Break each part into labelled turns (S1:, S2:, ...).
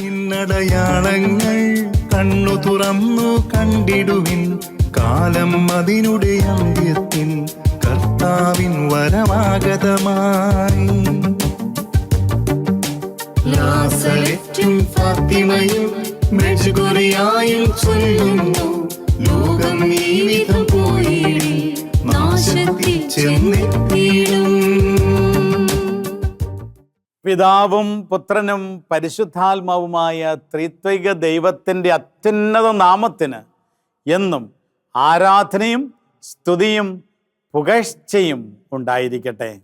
S1: ഇന്നടയാളങ്ങൾ കണ്ണു തുറന്നു കണ്ടിടുവിൻ. കാലം അതിനുടെ അന്ത്യത്തിൻ കർത്താവിൻ വരമാഗതമായി ലാസലറ്റും ലോകം ചെന്നെത്തിയിടും.
S2: പിതാവും പുത്രനും പരിശുദ്ധാത്മാവുമായ ത്രിത്വിക ദൈവത്തിന്റെ അത്യുന്നത നാമത്തിന് എന്നും ആരാധനയും സ്തുതിയും പുകഴ്ചയും ഉണ്ടായിരിക്കട്ടെ.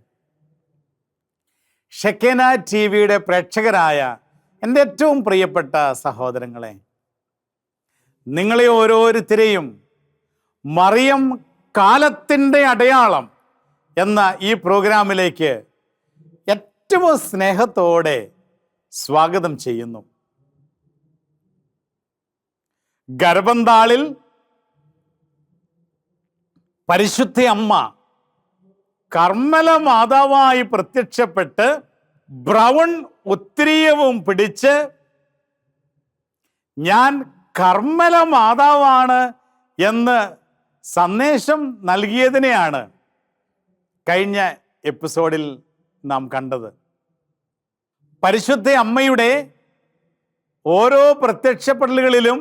S2: ഷെക്കേന ടി വിയുടെ പ്രേക്ഷകരായ എന്റെ ഏറ്റവും പ്രിയപ്പെട്ട സഹോദരങ്ങളെ നിങ്ങളെ ഓരോരുത്തരെയും മറിയം കാലത്തിന്റെ അടയാളം എന്ന ഈ പ്രോഗ്രാമിലേക്ക് ഏറ്റവും സ്നേഹത്തോടെ സ്വാഗതം ചെയ്യുന്നു. ഗർഭന്താളിൽ പരിശുദ്ധ അമ്മ കർമ്മല മാതാവായി പ്രത്യക്ഷപ്പെട്ട് ബ്രൗൺ ഉത്രീയവും പിടിച്ച് ഞാൻ കർമ്മല മാതാവാണ് എന്ന് സന്ദേശം നൽകിയതിനെയാണ് കഴിഞ്ഞ എപ്പിസോഡിൽ നാം കണ്ടത്. പരിശുദ്ധ അമ്മയുടെ ഓരോ പ്രത്യക്ഷപ്പെടലുകളിലും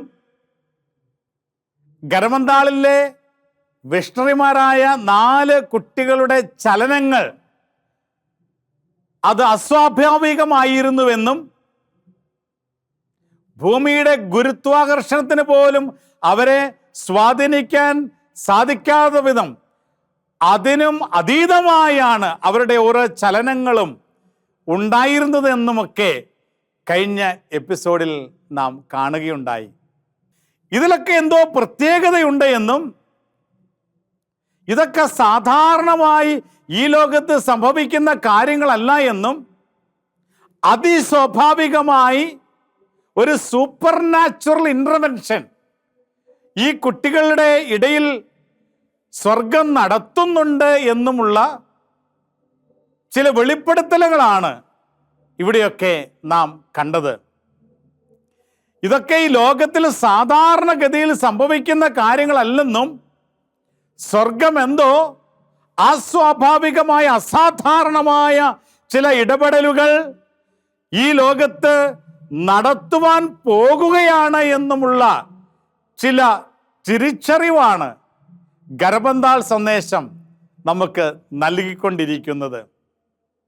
S2: ഗർഭന്താളിലെ വിഷ്ണറിമാരായ നാല് കുട്ടികളുടെ ചലനങ്ങൾ അത് അസ്വാഭാവികമായിരുന്നുവെന്നും ഭൂമിയുടെ ഗുരുത്വാകർഷണത്തിന് പോലും അവരെ സ്വാധീനിക്കാൻ സാധിക്കാത്ത വിധം അതിനും അതീതമായാണ് അവരുടെ ഓരോ ചലനങ്ങളും ഉണ്ടായിരുന്നത് എന്നുമൊക്കെ കഴിഞ്ഞ എപ്പിസോഡിൽ നാം കാണുകയുണ്ടായി. ഇതിലൊക്കെ എന്തോ പ്രത്യേകതയുണ്ട് എന്നും ഇതൊക്കെ സാധാരണമായി ഈ ലോകത്ത് സംഭവിക്കുന്ന കാര്യങ്ങളല്ല എന്നും അതിസ്വാഭാവികമായി ഒരു സൂപ്പർ നാച്ചുറൽ ഇന്റർവെൻഷൻ ഈ കുട്ടികളുടെ ഇടയിൽ സ്വർഗം നടത്തുന്നുണ്ട് എന്നുമുള്ള ചില വെളിപ്പെടുത്തലുകളാണ് ഇവിടെയൊക്കെ നാം കണ്ടത്. ഇതൊക്കെ ഈ ലോകത്തിൽ സാധാരണഗതിയിൽ സംഭവിക്കുന്ന കാര്യങ്ങളല്ലെന്നും സ്വർഗം എന്തോ അസ്വാഭാവികമായ അസാധാരണമായ ചില ഇടപെടലുകൾ ഈ ലോകത്ത് നടത്തുവാൻ പോകുകയാണ് എന്നുമുള്ള ചില തിരിച്ചറിവാണ് ഗർഭന്താൾ സന്ദേശം നമുക്ക് നൽകിക്കൊണ്ടിരിക്കുന്നത്.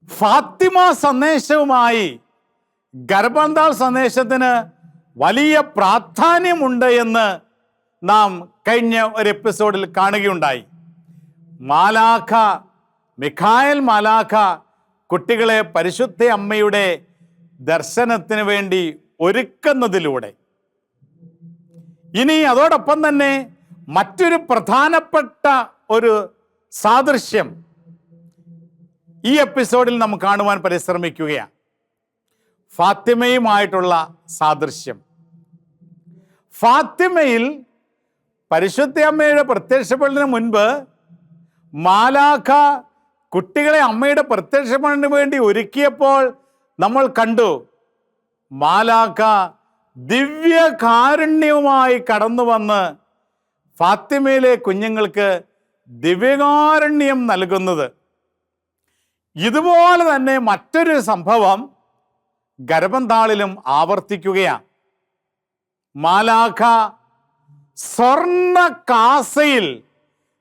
S2: ഫാത്തിമ സന്ദേശവുമായി ഗർഭന്താൾ സന്ദേശത്തിന് വലിയ പ്രാധാന്യമുണ്ട് എന്ന് നാം കഴിഞ്ഞ ഒരു എപ്പിസോഡിൽ കാണുകയുണ്ടായി. മാലാഖ മിഖായൽ മാലാഖ കുട്ടികളെ പരിശുദ്ധ അമ്മയുടെ ദർശനത്തിന് വേണ്ടി ഒരുക്കുന്നതിലൂടെ. ഇനി അതോടൊപ്പം തന്നെ മറ്റൊരു പ്രധാനപ്പെട്ട ഒരു സാദൃശ്യം ഈ എപ്പിസോഡിൽ നാം കാണുവാൻ പരിശ്രമിക്കുകയാണ്. ഫാത്തിമയുമായിട്ടുള്ള സാദൃശ്യം. ഫാത്തിമയിൽ പരിശുദ്ധ അമ്മയുടെ പ്രത്യക്ഷപ്പെടലിന് മുൻപ് മാലാഖ കുട്ടികളെ അമ്മയുടെ പ്രത്യക്ഷപ്പെടലിന് വേണ്ടി ഒരുക്കിയപ്പോൾ നമ്മൾ കണ്ടു. മാലാഖ ദിവ്യ കാരുണ്യവുമായി കടന്നു വന്ന് ഫാത്തിമയിലെ കുഞ്ഞുങ്ങൾക്ക് ദിവ്യകാരുണ്യം നൽകുന്നത്. ഇതുപോലെ തന്നെ മറ്റൊരു സംഭവം ഗർഭന്താളിലും ആവർത്തിക്കുകയാണ്. മാലാഖ സ്വർണ കാസയിൽ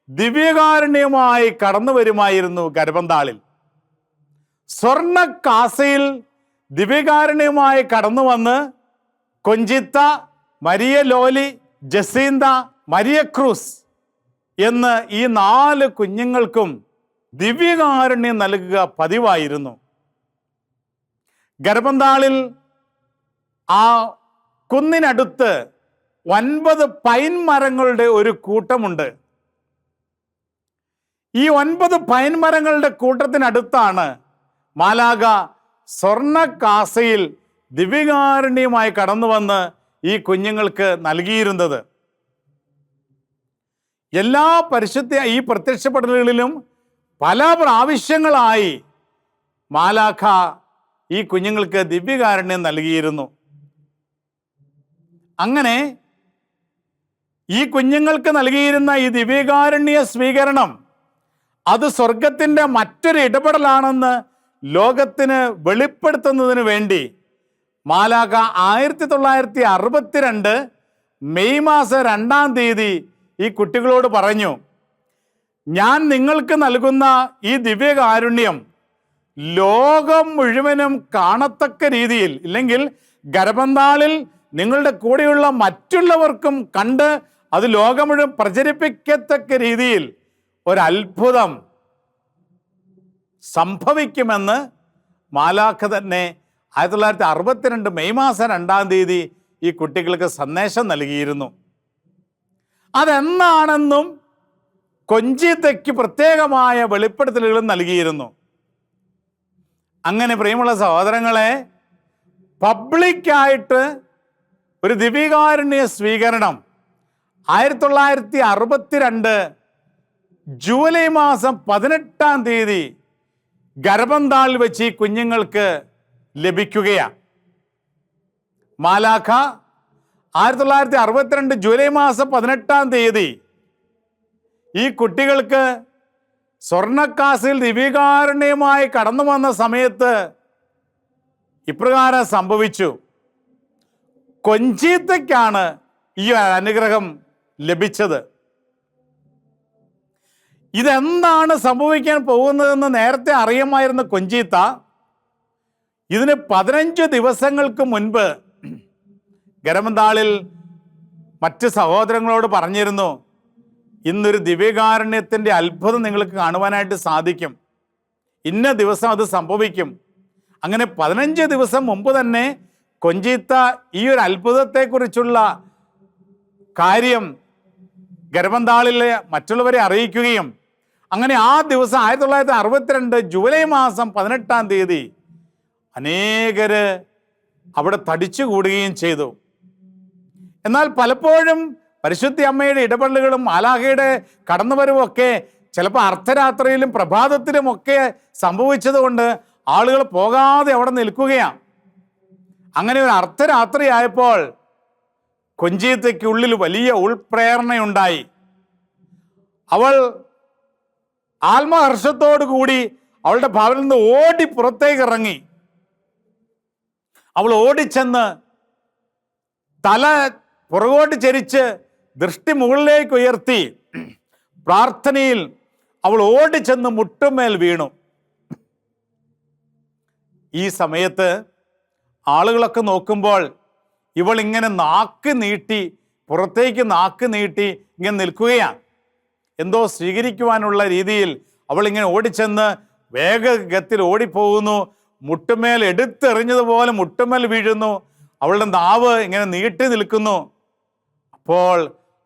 S2: ദിവ്യകാരുണ്യമായി കടന്നു വരുമായിരുന്നു ഗർഭന്താളിൽ സ്വർണ കാസയിൽ ദിവ്യകാരുണ്യമായി കടന്നു വന്ന് Conchita Maria Loli Jacinta Maria Cruz എന്ന് ഈ നാല് കുഞ്ഞുങ്ങൾക്കും ദിവ്യകാരുണ്യം നൽകുക പതിവായിരുന്നു. ഗർഭന്താളിൽ ആ കുന്നിനടുത്ത് ഒൻപത് പൈൻ മരങ്ങളുടെ ഒരു കൂട്ടമുണ്ട്. ഈ ഒൻപത് പൈൻ മരങ്ങളുടെ കൂട്ടത്തിനടുത്താണ് മാലാക സ്വർണ കാസയിൽ ദിവ്യകാരുണ്യമായി കടന്നു വന്ന് ഈ കുഞ്ഞുങ്ങൾക്ക് നൽകിയിരുന്നത്. എല്ലാ പരിശുദ്ധ ഈ പ്രത്യക്ഷപ്പെടലുകളിലും പല പ്രാവശ്യങ്ങളായി മാലാഖ ഈ കുഞ്ഞുങ്ങൾക്ക് ദിവ്യകാരുണ്യം നൽകിയിരുന്നു. അങ്ങനെ ഈ കുഞ്ഞുങ്ങൾക്ക് നൽകിയിരുന്ന ഈ ദിവ്യകാരുണ്യ സ്വീകരണം അത് സ്വർഗത്തിന്റെ മറ്റൊരു ഇടപെടലാണെന്ന് ലോകത്തിന് വെളിപ്പെടുത്തുന്നതിന് വേണ്ടി മാലാഖ ആയിരത്തി തൊള്ളായിരത്തി അറുപത്തിരണ്ട് മെയ് മാസം രണ്ടാം തീയതി ഈ കുട്ടികളോട് പറഞ്ഞു. ഞാൻ നിങ്ങൾക്ക് നൽകുന്ന ഈ ദിവ്യകാരുണ്യം ലോകം മുഴുവനും കാണത്തക്ക രീതിയിൽ ഇല്ലെങ്കിൽ ഗർഭന്താളിൽ നിങ്ങളുടെ കൂടെയുള്ള മറ്റുള്ളവർക്കും കണ്ട് അത് ലോകം മുഴുവൻ പ്രചരിപ്പിക്കത്തക്ക രീതിയിൽ ഒരത്ഭുതം സംഭവിക്കുമെന്ന് മാലാഖ തന്നെ ആയിരത്തി തൊള്ളായിരത്തി അറുപത്തിരണ്ട് മെയ് മാസം രണ്ടാം തീയതി ഈ കുട്ടികൾക്ക് സന്ദേശം നൽകിയിരുന്നു. അതെന്നാണെന്നും കൊഞ്ചിത്തയ്ക്ക് പ്രത്യേകമായ വെളിപ്പെടുത്തലുകളും നൽകിയിരുന്നു. അങ്ങനെ പ്രിയമുള്ള സഹോദരങ്ങളെ പബ്ലിക്കായിട്ട് ഒരു ദിവികാരുണ്യ സ്വീകരണം ആയിരത്തി തൊള്ളായിരത്തി അറുപത്തിരണ്ട് ജൂലൈ മാസം പതിനെട്ടാം തീയതി ഗർഭന്താളിൽ വെച്ച് ഈ കുഞ്ഞുങ്ങൾക്ക് ലഭിക്കുകയാണ്. മാലാഖ ആയിരത്തി തൊള്ളായിരത്തി അറുപത്തിരണ്ട് ജൂലൈ മാസം പതിനെട്ടാം തീയതി ഈ കുട്ടികൾക്ക് സ്വർണക്കാസിൽ ദിവ്യകാരുണ്യമായി കടന്നു വന്ന സമയത്ത് ഇപ്രകാരം സംഭവിച്ചു. കൊഞ്ചീത്തയ്ക്കാണ് ഈ അനുഗ്രഹം ലഭിച്ചത്. ഇതെന്താണ് സംഭവിക്കാൻ പോകുന്നതെന്ന് നേരത്തെ അറിയാമായിരുന്ന കൊഞ്ചീത്ത ഇതിന് പതിനഞ്ച് ദിവസങ്ങൾക്ക് മുൻപ് ഗരമന്താളിൽ മറ്റ് സഹോദരങ്ങളോട് പറഞ്ഞിരുന്നു ഇന്നൊരു ദിവ്യകാരുണ്യത്തിന്റെ അത്ഭുതം നിങ്ങൾക്ക് കാണുവാനായിട്ട് സാധിക്കും. ഇന്ന ദിവസം അത് സംഭവിക്കും. അങ്ങനെ പതിനഞ്ച് ദിവസം മുമ്പ് തന്നെ കൊഞ്ചീത്ത ഈ ഒരു അത്ഭുതത്തെക്കുറിച്ചുള്ള കാര്യം ഗർഭന്താളിലെ മറ്റുള്ളവരെ അറിയിക്കുകയും അങ്ങനെ ആ ദിവസം ആയിരത്തി തൊള്ളായിരത്തി അറുപത്തിരണ്ട് ജൂലൈ മാസം പതിനെട്ടാം തീയതി അനേകര് അവിടെ തടിച്ചു കൂടുകയും ചെയ്തു. എന്നാൽ പലപ്പോഴും പരിശുദ്ധി അമ്മയുടെ ഇടപെടലുകളും മാലാഹയുടെ കടന്നുവരവുമൊക്കെ ചിലപ്പോൾ അർദ്ധരാത്രിയിലും പ്രഭാതത്തിലും ഒക്കെ സംഭവിച്ചതുകൊണ്ട് ആളുകൾ പോകാതെ അവിടെ നിൽക്കുകയാണ്. അങ്ങനെ ഒരു അർദ്ധരാത്രി ആയപ്പോൾ കൊഞ്ചീത്തയ്ക്കുള്ളിൽ വലിയ ഉൾപ്രേരണയുണ്ടായി. അവൾ ആത്മഹർഷത്തോടു കൂടി അവളുടെ ഭവനിൽ നിന്ന് ഓടി പുറത്തേക്ക് ഇറങ്ങി അവൾ ഓടിച്ചെന്ന് തല പുറകോട്ട് ചരിച്ച് ദൃഷ്ടി മുകളിലേക്ക് ഉയർത്തി പ്രാർത്ഥനയിൽ അവൾ ഓടിച്ചെന്ന് മുട്ടുമേൽ വീണു. ഈ സമയത്ത് ആളുകളൊക്കെ നോക്കുമ്പോൾ ഇവൾ ഇങ്ങനെ നാക്ക് നീട്ടി പുറത്തേക്ക് നാക്ക് നീട്ടി ഇങ്ങനെ നിൽക്കുകയാണ്. എന്തോ സ്വീകരിക്കുവാനുള്ള രീതിയിൽ അവൾ ഇങ്ങനെ ഓടിച്ചെന്ന് വേഗഗത്തിൽ ഓടിപ്പോകുന്നു. മുട്ടുമേൽ എടുത്തെറിഞ്ഞതുപോലെ മുട്ടുമേൽ വീഴുന്നു. അവളുടെ നാവ് ഇങ്ങനെ നീട്ടി നിൽക്കുന്നു. അപ്പോൾ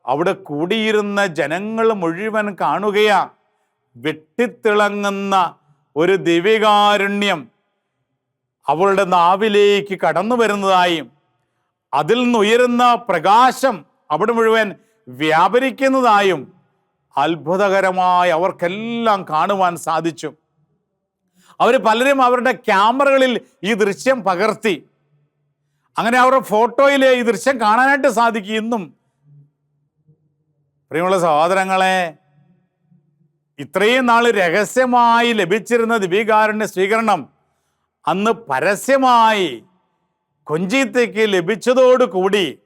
S2: അവിടെ കൂടിയിരുന്ന ജനങ്ങൾ മുഴുവൻ കാണുകയാ. വെട്ടിത്തിളങ്ങുന്ന ഒരു ദിവ്യകാരുണ്യം അവളുടെ നാവിലേക്ക് കടന്നു വരുന്നതായും അതിൽ നിന്നുയരുന്ന പ്രകാശം അവിടെ മുഴുവൻ വ്യാപരിക്കുന്നതായും അത്ഭുതകരമായി അവർക്കെല്ലാം കാണുവാൻ സാധിച്ചു. അവർ പലരും അവരുടെ ക്യാമറകളിൽ ഈ ദൃശ്യം പകർത്തി. അങ്ങനെ അവരുടെ ഫോട്ടോയിൽ ഈ ദൃശ്യം കാണാനായിട്ട് സാധിക്കും ഇന്നും. പ്രിയമുള്ള സഹോദരങ്ങളെ ഇത്രയും നാൾ രഹസ്യമായി ലഭിച്ചിരുന്ന ദിവ്യകാരുണ്യ സ്വീകരണം അന്ന് പരസ്യമായി കൊഞ്ചീത്തേക്ക് ലഭിച്ചതോടുകൂടി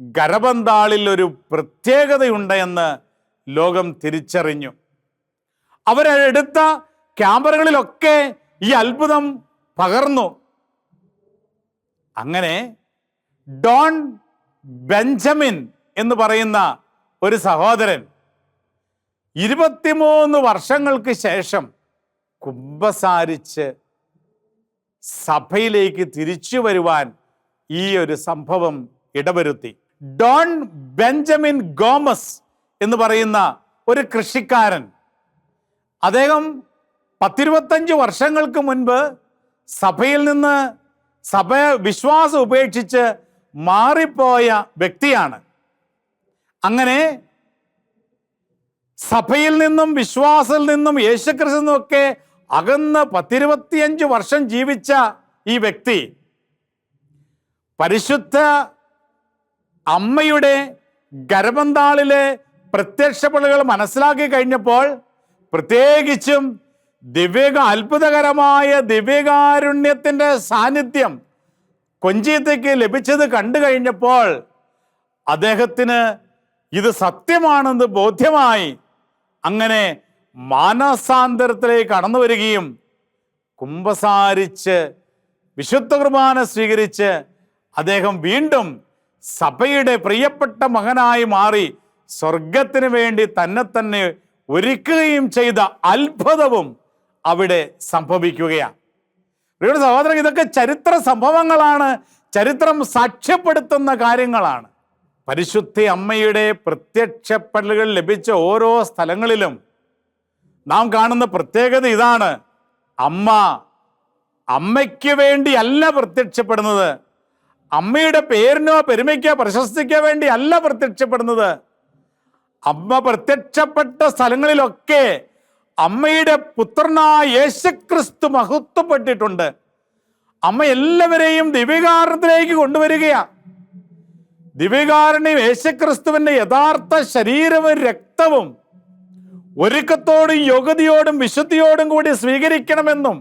S2: ഗരബന്താളിൽ ഒരു പ്രത്യേകതയുണ്ട് എന്ന് ലോകം തിരിച്ചറിഞ്ഞു. അവരെടുത്ത ക്യാമറകളിലൊക്കെ ഈ അത്ഭുതം പകർന്നു. അങ്ങനെ ഡോൺ ബെഞ്ചമിൻ എന്ന് പറയുന്ന ഒരു സഹോദരൻ. ഇരുപത്തിമൂന്ന് വർഷങ്ങൾക്ക് ശേഷം കുംഭസാരിച്ച് സഭയിലേക്ക് തിരിച്ചു വരുവാൻ ഈ ഒരു സംഭവം ഇടവരുത്തി. ഡോൺ ബെഞ്ചമിൻ ഗോമസ് എന്ന് പറയുന്ന ഒരു കൃഷിക്കാരൻ. അദ്ദേഹം പത്തിരുപത്തഞ്ച് വർഷങ്ങൾക്ക് മുൻപ് സഭയിൽ നിന്ന് സഭ വിശ്വാസം ഉപേക്ഷിച്ച് മാറിപ്പോയ വ്യക്തിയാണ്. അങ്ങനെ സഭയിൽ നിന്നും വിശ്വാസിൽ നിന്നും യേശുക്രിസ്തു നിന്നൊക്കെ അകന്ന് പത്തിരുപത്തിയഞ്ച് വർഷം ജീവിച്ച ഈ വ്യക്തി പരിശുദ്ധ അമ്മയുടെ ഗർഭന്താളിലെ പ്രത്യക്ഷപ്പെടലുകൾ മനസ്സിലാക്കി കഴിഞ്ഞപ്പോൾ പ്രത്യേകിച്ചും ദിവ്യക അത്ഭുതകരമായ ദിവ്യകാരുണ്യത്തിന്റെ സാന്നിധ്യം കൊഞ്ചിയത്തേക്ക് ലഭിച്ചത് കണ്ടു കഴിഞ്ഞപ്പോൾ അദ്ദേഹത്തിന് ഇത് സത്യമാണെന്ന് ബോധ്യമായി അങ്ങനെ മാനസാന്തരത്തിലേക്ക് കടന്നു വരികയും കുംഭസാരിച്ച് വിശുദ്ധ കുർബാന സ്വീകരിച്ച് അദ്ദേഹം വീണ്ടും സഭയുടെ പ്രിയപ്പെട്ട മകനായി മാറി സ്വർഗത്തിന് വേണ്ടി തന്നെ തന്നെ ഒരുക്കുകയും ചെയ്ത അത്ഭുതവും അവിടെ സംഭവിക്കുകയാണ്. സഹോദരൻ ഇതൊക്കെ ചരിത്ര സംഭവങ്ങളാണ്. ചരിത്രം സാക്ഷ്യപ്പെടുത്തുന്ന കാര്യങ്ങളാണ്. പരിശുദ്ധ അമ്മയുടെ പ്രത്യക്ഷപ്പെടലുകൾ ലഭിച്ച ഓരോ സ്ഥലങ്ങളിലും നാം കാണുന്ന പ്രത്യേകത ഇതാണ്. അമ്മ അമ്മയ്ക്ക് വേണ്ടി അല്ല പ്രത്യക്ഷപ്പെടുന്നത്. അമ്മയുടെ പേരിനോ പെരുമയ്ക്കോ പ്രശസ്തിക്കോ വേണ്ടി അല്ല പ്രത്യക്ഷപ്പെടുന്നത്. അമ്മ പ്രത്യക്ഷപ്പെട്ട സ്ഥലങ്ങളിലൊക്കെ അമ്മയുടെ പുത്രനായ യേശുക്രിസ്തു മഹത്വപ്പെട്ടിട്ടുണ്ട്. അമ്മ എല്ലാവരെയും ദിവ്യകാരണത്തിലേക്ക് കൊണ്ടുവരികയാണ്. ദിവ്യകാരുണ്യം യേശുക്രിസ്തുവിന്റെ യഥാർത്ഥ ശരീരവും രക്തവും ഒരുക്കത്തോടും യോഗ്യതയോടും വിശുദ്ധിയോടും കൂടി സ്വീകരിക്കണമെന്നും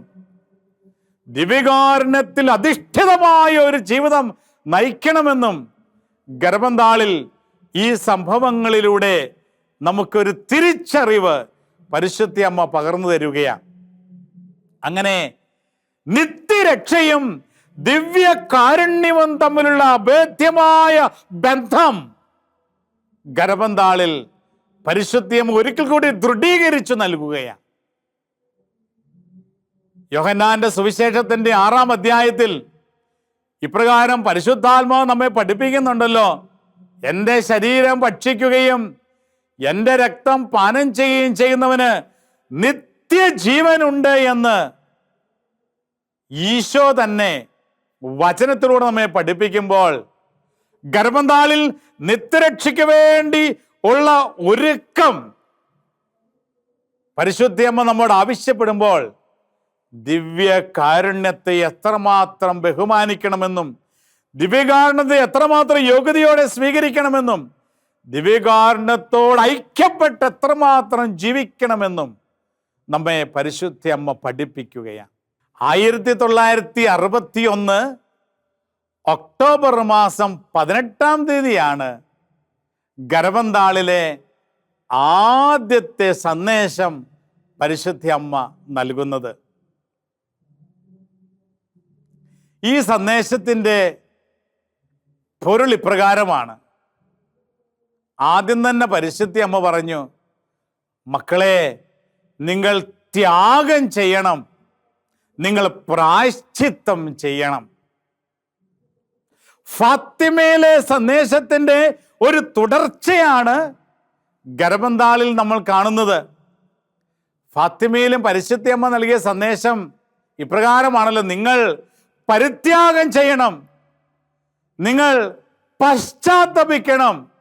S2: ദിവ്യകാരുണ്യത്തിൽ അധിഷ്ഠിതമായ ഒരു ജീവിതം നയിക്കണമെന്നും ഗർഭന്താളിൽ ഈ സംഭവങ്ങളിലൂടെ നമുക്കൊരു തിരിച്ചറിവ് പരിശുദ്ധി അമ്മ പകർന്നു തരികയാണ്. അങ്ങനെ നിത്യരക്ഷയും ദിവ്യ കാരുണ്യവും തമ്മിലുള്ള അഭേദ്യമായ ബന്ധം ഗർഭന്താളിൽ പരിശുദ്ധിയം ഒരിക്കൽ കൂടി ദൃഢീകരിച്ചു നൽകുകയാണ്. യോഹന്നാന്റെ സുവിശേഷത്തിന്റെ ആറാം അധ്യായത്തിൽ ഇപ്രകാരം പരിശുദ്ധാത്മാവ് നമ്മെ പഠിപ്പിക്കുന്നുണ്ടല്ലോ. എന്റെ ശരീരം ഭക്ഷിക്കുകയും എന്റെ രക്തം പാനം ചെയ്യുകയും ചെയ്യുന്നവന് നിത്യജീവനുണ്ട് എന്ന് ഈശോ തന്നെ വചനത്തിലൂടെ നമ്മെ പഠിപ്പിക്കുമ്പോൾ ഗർഭന്താളിൽ നിത്യരക്ഷയ്ക്ക് വേണ്ടി ഉള്ള ഒരുക്കം. പരിശുദ്ധിയമ്മ നമ്മോട് ആവശ്യപ്പെടുമ്പോൾ ദിവ്യ കാരുണ്യത്തെ എത്രമാത്രം ബഹുമാനിക്കണമെന്നും ദിവ്യകാരുണ്യത്തെ എത്രമാത്രം യോഗ്യതയോടെ സ്വീകരിക്കണമെന്നും ദിവ്യകാരുണ്യത്തോട് ഐക്യപ്പെട്ട് എത്രമാത്രം ജീവിക്കണമെന്നും നമ്മെ പരിശുദ്ധി അമ്മ പഠിപ്പിക്കുകയാണ്. ആയിരത്തി തൊള്ളായിരത്തി അറുപത്തി ഒന്ന് ഒക്ടോബർ മാസം പതിനെട്ടാം തീയതിയാണ് ഗരവന്താളിലെ ആദ്യത്തെ സന്ദേശം പരിശുദ്ധി അമ്മ നൽകുന്നത്. ഈ സന്ദേശത്തിന്റെ പൊരുൾ ഇപ്രകാരമാണ്. ആദ്യം തന്നെ പരിശുദ്ധി അമ്മ പറഞ്ഞു മക്കളെ നിങ്ങൾ ത്യാഗം ചെയ്യണം. നിങ്ങൾ പ്രായശ്ചിത്തം ചെയ്യണം. ഫാത്തിമയിലെ സന്ദേശത്തിന്റെ ഒരു തുടർച്ചയാണ് ഗർഭന്താളിൽ നമ്മൾ കാണുന്നത്. ഫാത്തിമയിലും പരിശുദ്ധി അമ്മ നൽകിയ സന്ദേശം ഇപ്രകാരമാണല്ലോ നിങ്ങൾ പരിത്യാഗം ചെയ്യണം. നിങ്ങൾ പശ്ചാത്തപിക്കണം.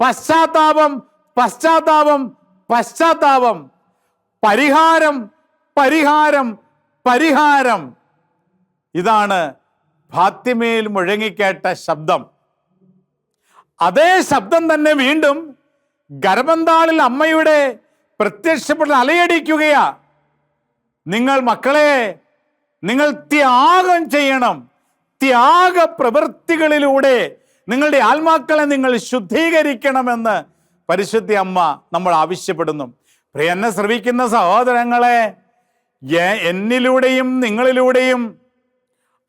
S2: പശ്ചാത്താപം പശ്ചാത്താപം പശ്ചാത്താപം. പരിഹാരം പരിഹാരം പരിഹാരം. ഇതാണ് ഫാത്തിമയിൽ മുഴങ്ങിക്കേട്ട ശബ്ദം. അതേ ശബ്ദം തന്നെ വീണ്ടും ഗർഭന്താളിൽ അമ്മയുടെ പ്രത്യക്ഷപ്പെടൽ അലയടിക്കുകയാ. നിങ്ങൾ മക്കളെ നിങ്ങൾ ത്യാഗം ചെയ്യണം. ത്യാഗ പ്രവൃത്തികളിലൂടെ നിങ്ങളുടെ ആത്മാക്കളെ നിങ്ങൾ ശുദ്ധീകരിക്കണമെന്ന് പരിശുദ്ധി അമ്മ നമ്മൾ ആവശ്യപ്പെടുന്നു. പ്രിയ എന്നെ ശ്രവിക്കുന്ന സഹോദരങ്ങളെ എന്നിലൂടെയും നിങ്ങളിലൂടെയും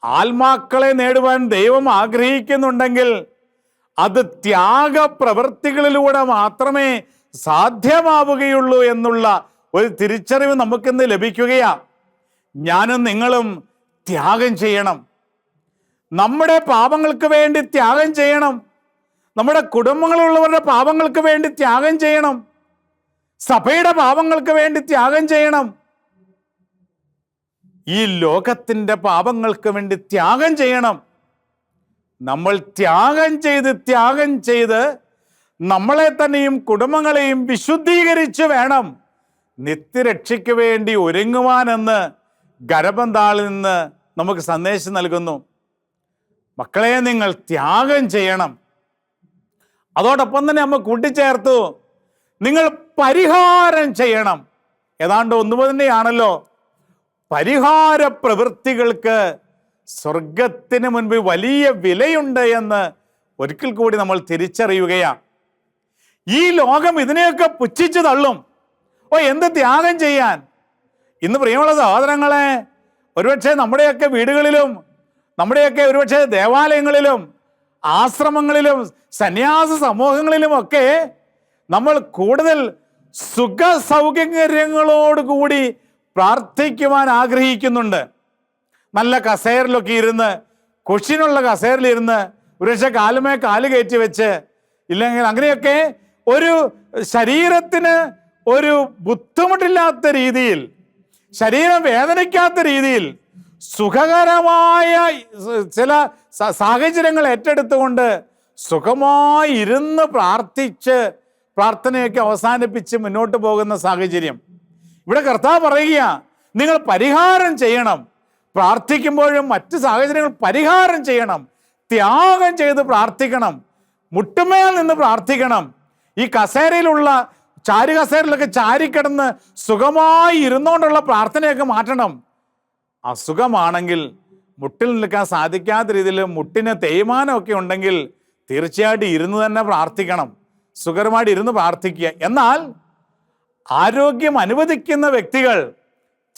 S2: ആത്മാക്കളെ നേടുവാൻ ദൈവം ആഗ്രഹിക്കുന്നുണ്ടെങ്കിൽ അത് ത്യാഗ പ്രവൃത്തികളിലൂടെ മാത്രമേ സാധ്യമാവുകയുള്ളൂ എന്നുള്ള ഒരു തിരിച്ചറിവ് നമുക്കിന്ന് ലഭിക്കുകയാ ഞാനും നിങ്ങളും ത്യാഗം ചെയ്യണം. നമ്മുടെ പാപങ്ങൾക്ക് വേണ്ടി ത്യാഗം ചെയ്യണം. നമ്മുടെ കുടുംബങ്ങളുള്ളവരുടെ പാപങ്ങൾക്ക് വേണ്ടി ത്യാഗം ചെയ്യണം. സഭയുടെ പാപങ്ങൾക്ക് വേണ്ടി ത്യാഗം ചെയ്യണം. ഈ ലോകത്തിന്റെ പാപങ്ങൾക്ക് വേണ്ടി ത്യാഗം ചെയ്യണം. നമ്മൾ ത്യാഗം ചെയ്ത് ത്യാഗം ചെയ്ത് നമ്മളെ തന്നെയും കുടുംബങ്ങളെയും വിശുദ്ധീകരിച്ച് വേണം നിത്യരക്ഷയ്ക്ക് വേണ്ടി ഒരുങ്ങുവാനെന്ന് താളിൽ നിന്ന് നമുക്ക് സന്ദേശം നൽകുന്നു. മക്കളെ നിങ്ങൾ ത്യാഗം ചെയ്യണം. അതോടൊപ്പം തന്നെ നമ്മൾ കൂട്ടിച്ചേർത്തു. നിങ്ങൾ പരിഹാരം ചെയ്യണം. ഏതാണ്ട് ഒന്ന് തന്നെയാണല്ലോ പരിഹാര പ്രവൃത്തികൾക്ക് സ്വർഗത്തിന് മുൻപ് വലിയ വിലയുണ്ട് എന്ന് ഒരിക്കൽ കൂടി നമ്മൾ തിരിച്ചറിയുകയാണ്. ഈ ലോകം ഇതിനെയൊക്കെ പുച്ഛിച്ചു തള്ളും. ഓ എന്ത് ത്യാഗം ചെയ്യാൻ? ഇന്ന് പ്രിയമുള്ള സഹോദരങ്ങളെ ഒരുപക്ഷെ നമ്മുടെയൊക്കെ വീടുകളിലും നമ്മുടെയൊക്കെ ഒരുപക്ഷെ ദേവാലയങ്ങളിലും ആശ്രമങ്ങളിലും സന്യാസ സമൂഹങ്ങളിലും ഒക്കെ നമ്മൾ കൂടുതൽ സുഖ സൗകര്യങ്ങളോടുകൂടി പ്രാർത്ഥിക്കുവാൻ ആഗ്രഹിക്കുന്നുണ്ട്. നല്ല കസേറിലൊക്കെ ഇരുന്ന് കൊഷിനുള്ള കസേറിലിരുന്ന് ഒരുപക്ഷെ കാലുമേ കാൽ കയറ്റി വെച്ച് ഇല്ലെങ്കിൽ അങ്ങനെയൊക്കെ ഒരു ശരീരത്തിന് ഒരു ബുദ്ധിമുട്ടില്ലാത്ത രീതിയിൽ ശരീരം വേദനിക്കാത്ത രീതിയിൽ സുഖകരമായ ചില സാഹചര്യങ്ങൾ ഏറ്റെടുത്തുകൊണ്ട് സുഖമായി ഇരുന്ന് പ്രാർത്ഥിച്ച് പ്രാർത്ഥനയൊക്കെ അവസാനിപ്പിച്ച് മുന്നോട്ട് പോകുന്ന സാഹചര്യം. ഇവിടെ കർത്താവ് പറയുക നിങ്ങൾ പരിഹാരം ചെയ്യണം. പ്രാർത്ഥിക്കുമ്പോഴും മറ്റ് സാഹചര്യങ്ങൾ പരിഹാരം ചെയ്യണം. ത്യാഗം ചെയ്ത് പ്രാർത്ഥിക്കണം. മുട്ടുമേൽ നിന്ന് പ്രാർത്ഥിക്കണം. ഈ കസേരയിലുള്ള ചാരി കസേരയിലൊക്കെ ചാരിക്കിടന്ന് സുഖമായി ഇരുന്നുകൊണ്ടുള്ള പ്രാർത്ഥനയൊക്കെ മാറ്റണം. അസുഖമാണെങ്കിൽ മുട്ടിൽ നിൽക്കാൻ സാധിക്കാത്ത രീതിയിൽ മുട്ടിന് തേയ്മാനമൊക്കെ ഉണ്ടെങ്കിൽ തീർച്ചയായിട്ടും ഇരുന്ന് തന്നെ പ്രാർത്ഥിക്കണം. സുഖകരമായിട്ട് ഇരുന്ന് പ്രാർത്ഥിക്കുക. എന്നാൽ ആരോഗ്യം അനുവദിക്കുന്ന വ്യക്തികൾ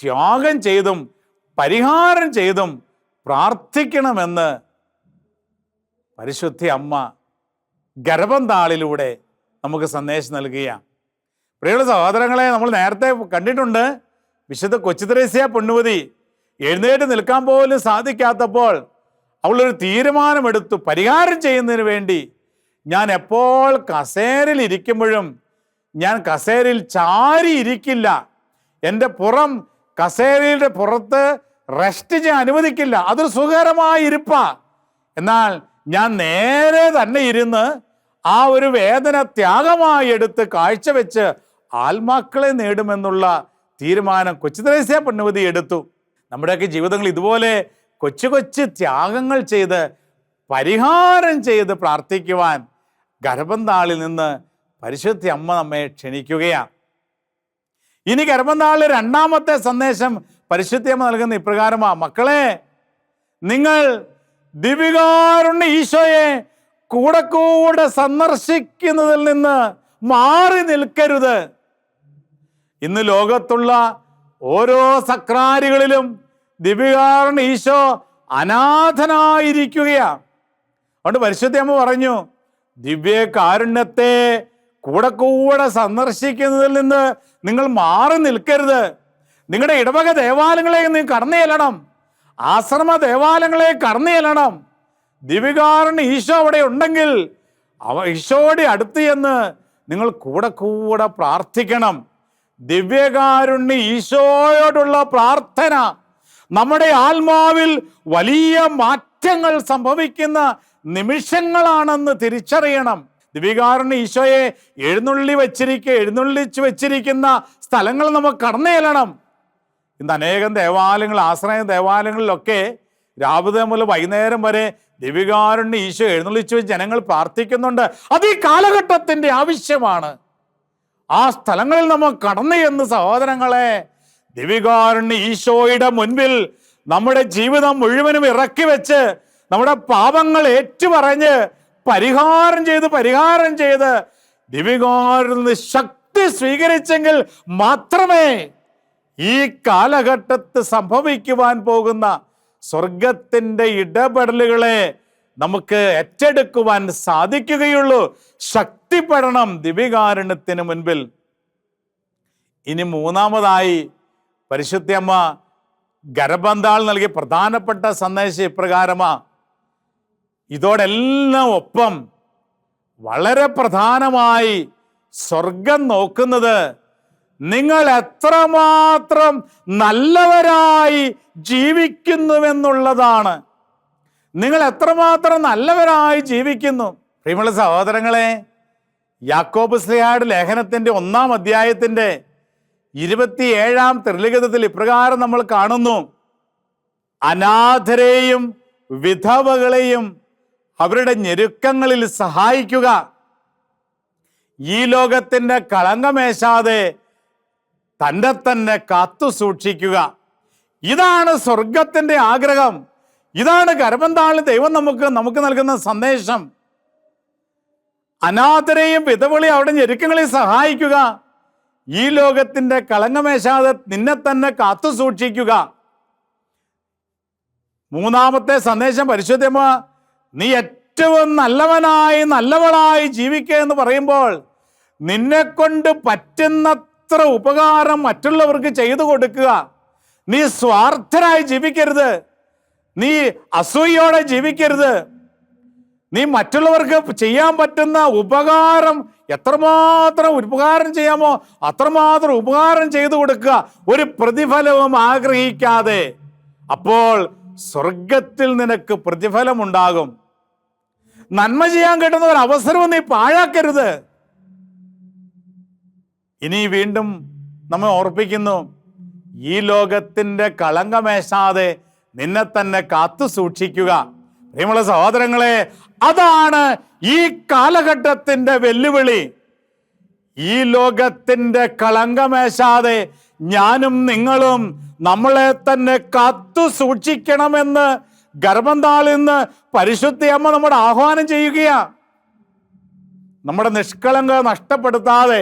S2: ത്യാഗം ചെയ്തും പരിഹാരം ചെയ്തും പ്രാർത്ഥിക്കണമെന്ന് പരിശുദ്ധി അമ്മ ഗർഭം താളിലൂടെ നമുക്ക് സന്ദേശം നൽകുകയാണ്. പ്രിയമുള്ള സഹോദരങ്ങളെ നമ്മൾ നേരത്തെ കണ്ടിട്ടുണ്ട് വിശുദ്ധ കൊച്ചുത്രേസ്യ പൊണ്ണുവതി എഴുന്നേറ്റ് നിൽക്കാൻ പോലും സാധിക്കാത്തപ്പോൾ അവളൊരു തീരുമാനമെടുത്തു പരിഹാരം ചെയ്യുന്നതിന് വേണ്ടി. ഞാൻ എപ്പോൾ കസേരയിൽ ഇരിക്കുമ്പോഴും ഞാൻ കസേരയിൽ ചാരി ഇരിക്കില്ല എന്റെ പുറം കസേരയുടെ പുറത്ത് റെസ്റ്റ് ചെയ്യാൻ അനുവദിക്കില്ല. അതൊരു സുഖകരമായ ഇരിപ്പാ. എന്നാൽ ഞാൻ നേരെ തന്നെ ഇരുന്ന് ആ ഒരു വേദന ത്യാഗമായി എടുത്ത് കാഴ്ചവെച്ച് ആത്മാക്കളെ നേടുമെന്നുള്ള തീരുമാനം കൊച്ചുത്രേസ്യ പെണ്ണുവതി എടുത്തു. നമ്മുടെയൊക്കെ ജീവിതങ്ങൾ ഇതുപോലെ കൊച്ചു കൊച്ചു ത്യാഗങ്ങൾ ചെയ്ത് പരിഹാരം ചെയ്ത് പ്രാർത്ഥിക്കുവാൻ ഗർഭന്താളിൽ നിന്ന് പരിശുദ്ധ അമ്മ നമ്മെ ക്ഷണിക്കുകയാണ്. ഇനി കർമ്മനാളിലെ രണ്ടാമത്തെ സന്ദേശം പരിശുദ്ധി അമ്മ നൽകുന്ന ഇപ്രകാരമാണ് മക്കളെ നിങ്ങൾ ദിവികാരുണ്യ ഈശോയെ കൂടെ കൂടെ സന്ദർശിക്കുന്നതിൽ നിന്ന് മാറി നിൽക്കരുത്. ഇന്ന് ലോകത്തുള്ള ഓരോ സക്രാരികളിലും ദിവികാരുണ്യ ഈശോ അനാഥനായിരിക്കുകയാണ്. അതുകൊണ്ട് പരിശുദ്ധി അമ്മ പറഞ്ഞു ദിവ്യ കാരുണ്യത്തെ കൂടെ കൂടെ സന്ദർശിക്കുന്നതിൽ നിന്ന് നിങ്ങൾ മാറി നിൽക്കരുത്. നിങ്ങളുടെ ഇടവക ദേവാലയങ്ങളെ നിങ്ങൾ കടന്നു ചെല്ലണം. ആശ്രമ ദേവാലയങ്ങളെ കടന്നു ചെല്ലണം. ദിവികാരന് ഈശോ അവിടെ ഉണ്ടെങ്കിൽ അവ ഈശോയുടെ അടുത്ത് ചെന്ന് നിങ്ങൾ കൂടെ കൂടെ പ്രാർത്ഥിക്കണം. ദിവ്യകാരുണ്യ ഈശോയോടുള്ള പ്രാർത്ഥന. നമ്മുടെ ആത്മാവിൽ വലിയ മാറ്റങ്ങൾ സംഭവിക്കുന്ന നിമിഷങ്ങളാണെന്ന് തിരിച്ചറിയണം. ദിവികാരുണ്യ ഈശോയെ എഴുന്നള്ളി വച്ചിരിക്കുക എഴുന്നള്ളിച്ച് വെച്ചിരിക്കുന്ന സ്ഥലങ്ങൾ നമുക്ക് കടന്നു ചെല്ലണം. ഇന്ന് അനേകം ദേവാലയങ്ങൾ ആശ്രയ ദേവാലയങ്ങളിലൊക്കെ രാവിലെ മുതൽ വൈകുന്നേരം വരെ ദിവികാരുണ്യ ഈശോ എഴുന്നള്ളിച്ച് വെച്ച് ജനങ്ങൾ പ്രാർത്ഥിക്കുന്നുണ്ട്. അത് ഈ കാലഘട്ടത്തിന്റെ ആവശ്യമാണ്. ആ സ്ഥലങ്ങളിൽ നമ്മൾ കടന്നു എന്ന് സഹോദരങ്ങളെ ദിവികാരുണ്യ ഈശോയുടെ മുൻപിൽ നമ്മുടെ ജീവിതം മുഴുവനും ഇറക്കി വെച്ച് നമ്മുടെ പാപങ്ങൾ ഏറ്റുപറഞ്ഞ് പരിഹാരം ചെയ്ത് പരിഹാരം ചെയ്ത് ദിവികാരുണ്യ ശക്തി സ്വീകരിച്ചെങ്കിൽ മാത്രമേ ഈ കാലഘട്ടത്ത് സംഭവിക്കുവാൻ പോകുന്ന സ്വർഗത്തിന്റെ ഇടപെടലുകളെ നമുക്ക് ഏറ്റെടുക്കുവാൻ സാധിക്കുകയുള്ളൂ. ശക്തിപ്പെടണം ദിവികാരുണ്യത്തിന് മുൻപിൽ. ഇനി മൂന്നാമതായി പരിശുദ്ധമ്മ ഗർഭന്താൾ നൽകിയ പ്രധാനപ്പെട്ട സന്ദേശം ഇപ്രകാരമാ. ഇതോടെല്ലാം ഒപ്പം വളരെ പ്രധാനമായി സ്വർഗം നോക്കുന്നത് നിങ്ങൾ എത്രമാത്രം നല്ലവരായി ജീവിക്കുന്നുവെന്നുള്ളതാണ്. നിങ്ങൾ എത്രമാത്രം നല്ലവരായി ജീവിക്കുന്നു. പ്രിയമുള്ള സഹോദരങ്ങളെ യാക്കോബ് സ്ലിഹായുടെ ലേഖനത്തിന്റെ ഒന്നാം അധ്യായത്തിന്റെ ഇരുപത്തിയേഴാം ത്രിലിഖിതത്തിൽ ഇപ്രകാരം നമ്മൾ കാണുന്നു. അനാഥരെയും വിധവകളെയും അവരുടെ ഞെരുക്കങ്ങളിൽ സഹായിക്കുക. ഈ ലോകത്തിന്റെ കളങ്കമേശാതെ തന്റെ തന്നെ കാത്തു സൂക്ഷിക്കുക. ഇതാണ് സ്വർഗത്തിന്റെ ആഗ്രഹം. ഇതാണ് ഗർഭന്താളിൽ ദൈവം നമുക്ക് നമുക്ക് നൽകുന്ന സന്ദേശം. അനാഥരെയും വിധവളി അവിടെ ഞെരുക്കങ്ങളെ സഹായിക്കുക. ഈ ലോകത്തിന്റെ കളങ്കമേശാതെ നിന്നെ തന്നെ കാത്തു സൂക്ഷിക്കുക. മൂന്നാമത്തെ സന്ദേശം പരിശുദ്ധമ നീ ഏറ്റവും നല്ലവനായി നല്ലവളായി ജീവിക്കുക എന്ന് പറയുമ്പോൾ നിന്നെക്കൊണ്ട് പറ്റുന്നത്ര ഉപകാരം മറ്റുള്ളവർക്ക് ചെയ്തു കൊടുക്കുക. നീ സ്വാർത്ഥരായി ജീവിക്കരുത്. നീ അസൂയോടെ ജീവിക്കരുത്. നീ മറ്റുള്ളവർക്ക് ചെയ്യാൻ പറ്റുന്ന ഉപകാരം എത്രമാത്രം ഉപകാരം ചെയ്യാമോ അത്രമാത്രം ഉപകാരം ചെയ്തു കൊടുക്കുക. ഒരു പ്രതിഫലവും ആഗ്രഹിക്കാതെ. അപ്പോൾ സ്വർഗത്തിൽ നിനക്ക് പ്രതിഫലമുണ്ടാകും. നന്മ ചെയ്യാൻ കിട്ടുന്ന ഒരു അവസരവും നീ പാഴാക്കരുത്. ഇനി വീണ്ടും നമ്മെ ഓർപ്പിക്കുന്നു ഈ ലോകത്തിന്റെ കളങ്കമേശാതെ നിന്നെ തന്നെ കാത്തു സൂക്ഷിക്കുക. പ്രിയമുള്ള സഹോദരങ്ങളെ അതാണ് ഈ കാലഘട്ടത്തിന്റെ വെല്ലുവിളി. ഈ ലോകത്തിന്റെ കളങ്കമേശാതെ ഞാനും നിങ്ങളും നമ്മളെ തന്നെ കാത്തു സൂക്ഷിക്കണമെന്ന് ഗർഭന്താളിൽ നിന്ന് പരിശുദ്ധി അമ്മ നമ്മുടെ ആഹ്വാനം ചെയ്യുകയാ. നമ്മുടെ നിഷ്കളങ്ക നഷ്ടപ്പെടുത്താതെ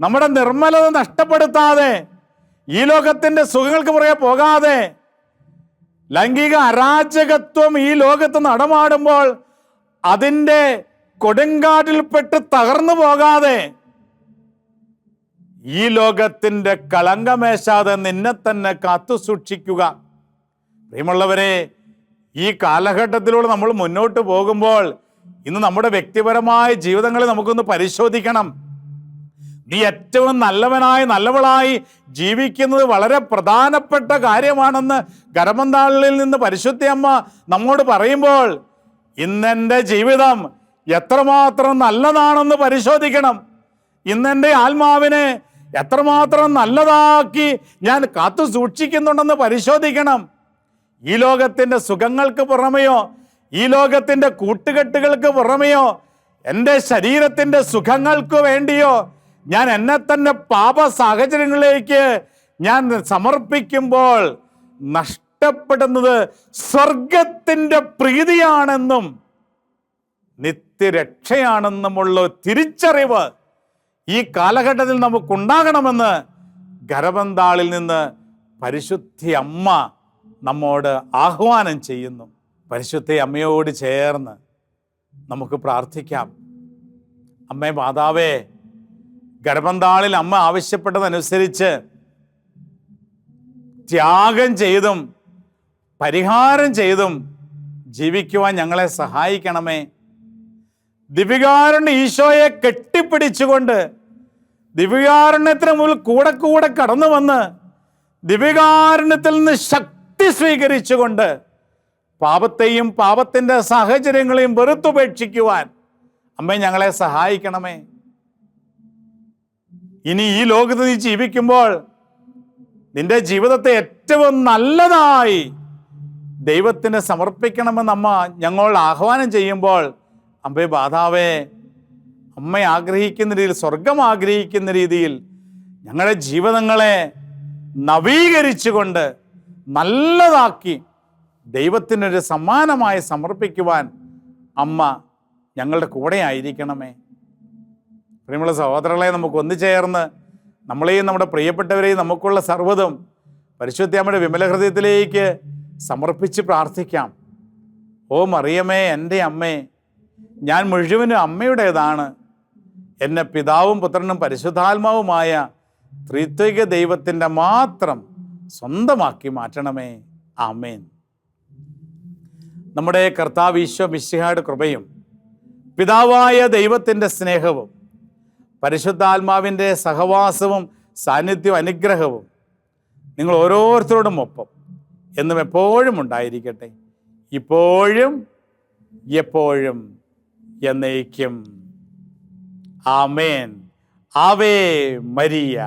S2: നമ്മുടെ നിർമ്മലത നഷ്ടപ്പെടുത്താതെ ഈ ലോകത്തിന്റെ സുഖങ്ങൾക്ക് പുറകെ പോകാതെ ലൈംഗിക അരാജകത്വം ഈ ലോകത്ത് നടമാടുമ്പോൾ അതിന്റെ കൊടുങ്കാറ്റിൽപ്പെട്ട് തകർന്നു പോകാതെ ഈ ലോകത്തിന്റെ കളങ്കമേശാതെ നിന്നെ തന്നെ കാത്തു സൂക്ഷിക്കുക പ്രിയമുള്ളവരെ ഈ കാലഘട്ടത്തിലൂടെ നമ്മൾ മുന്നോട്ട് പോകുമ്പോൾ ഇന്ന് നമ്മുടെ വ്യക്തിപരമായ ജീവിതങ്ങളെ നമുക്കൊന്ന് പരിശോധിക്കണം. നീ ഏറ്റവും നല്ലവനായി നല്ലവളായി ജീവിക്കുന്നത് വളരെ പ്രധാനപ്പെട്ട കാര്യമാണെന്ന് ഗരമന്താളിൽ നിന്ന് പരിശുദ്ധി അമ്മ നമ്മോട് പറയുമ്പോൾ ഇന്നെന്റെ ജീവിതം എത്രമാത്രം നല്ലതാണെന്ന് പരിശോധിക്കണം. ഇന്നെന്റെ ആത്മാവിനെ എത്രമാത്രം നല്ലതാക്കി ഞാൻ കാത്തു സൂക്ഷിക്കുന്നുണ്ടെന്ന് പരിശോധിക്കണം. ഈ ലോകത്തിന്റെ സുഖങ്ങൾക്ക് പുറമെയോ? ഈ ലോകത്തിന്റെ കൂട്ടുകെട്ടുകൾക്ക് പുറമെയോ? എന്റെ ശരീരത്തിന്റെ സുഖങ്ങൾക്ക് വേണ്ടിയോ? ഞാൻ എന്നെ തന്നെ പാപ സാഹചര്യങ്ങളിലേക്ക് ഞാൻ സമർപ്പിക്കുമ്പോൾ നഷ്ടപ്പെടുന്നത് സ്വർഗത്തിന്റെ പ്രീതിയാണെന്നും നിത്യരക്ഷയാണെന്നുമുള്ള തിരിച്ചറിവ് ഈ കാലഘട്ടത്തിൽ നമുക്കുണ്ടാകണമെന്ന് ഗരബന്താളിൽ നിന്ന് പരിശുദ്ധി അമ്മ നമ്മോട് ആഹ്വാനം ചെയ്യുന്നു. പരിശുദ്ധ അമ്മയോട് ചേർന്ന് നമുക്ക് പ്രാർത്ഥിക്കാം. അമ്മേ മാതാവേ ഗർഭന്താളിൽ അമ്മ ആവശ്യപ്പെട്ടതനുസരിച്ച് ത്യാഗം ചെയ്തും പരിഹാരം ചെയ്തും ജീവിക്കുവാൻ ഞങ്ങളെ സഹായിക്കണമേ. ദിവികാരുണ്യ ഈശോയെ കെട്ടിപ്പിടിച്ചുകൊണ്ട് ദിവികാരുണ്യത്തിന് മുമ്പിൽ കൂടെ കൂടെ കടന്നു വന്ന് ദിവികാരുണ്യത്തിൽ നിന്ന് ശക്തി സ്വീകരിച്ചുകൊണ്ട് പാപത്തെയും പാപത്തിന്റെ സാഹചര്യങ്ങളെയും വെറുത്തുപേക്ഷിക്കുവാൻ അമ്മ ഞങ്ങളെ സഹായിക്കണമേ. ഇനി ഈ ലോകത്ത് നീ ജീവിക്കുമ്പോൾ നിന്റെ ജീവിതത്തെ ഏറ്റവും നല്ലതായി ദൈവത്തിന് സമർപ്പിക്കണമെന്ന് അമ്മ ഞങ്ങൾ ആഹ്വാനം ചെയ്യുമ്പോൾ അമ്പേ ബാധാവേ അമ്മ ആഗ്രഹിക്കുന്ന രീതിയിൽ സ്വർഗം ആഗ്രഹിക്കുന്ന രീതിയിൽ ഞങ്ങളുടെ ജീവിതങ്ങളെ നവീകരിച്ചുകൊണ്ട് നല്ലതാക്കി ദൈവത്തിനൊരു സമ്മാനമായി സമർപ്പിക്കുവാൻ അമ്മ ഞങ്ങളുടെ കൂടെ ആയിരിക്കണമേ. പ്രിയമുള്ള സഹോദരങ്ങളെ നമുക്ക് ഒന്നു ചേർന്ന് നമ്മളെയും നമ്മുടെ പ്രിയപ്പെട്ടവരെയും നമുക്കുള്ള സർവതും പരിശുദ്ധമ്മയുടെ വിമല ഹൃദയത്തിലേക്ക് സമർപ്പിച്ച് പ്രാർത്ഥിക്കാം. ഓ മറിയമേ എന്റെ അമ്മേ ഞാൻ മുഴുവനും അമ്മയുടേതാണ്. എന്നെ പിതാവും പുത്രനും പരിശുദ്ധാത്മാവുമായ ത്രിത്വിക ദൈവത്തിന്റെ മാത്രം സ്വന്തമാക്കി മാറ്റണമേ. ആമേൻ. നമ്മുടെ കർത്താവ് ഈശോ മിശിഹായുടെ കൃപയും പിതാവായ ദൈവത്തിന്റെ സ്നേഹവും പരിശുദ്ധാത്മാവിന്റെ സഹവാസവും സാന്നിധ്യവും അനുഗ്രഹവും നിങ്ങൾ ഓരോരുത്തരോടും ഒപ്പം എന്നും എപ്പോഴും ഉണ്ടായിരിക്കട്ടെ. ഇപ്പോഴും എപ്പോഴും എന്നേക്കും. ആമേൻ. ആവേ മരിയ.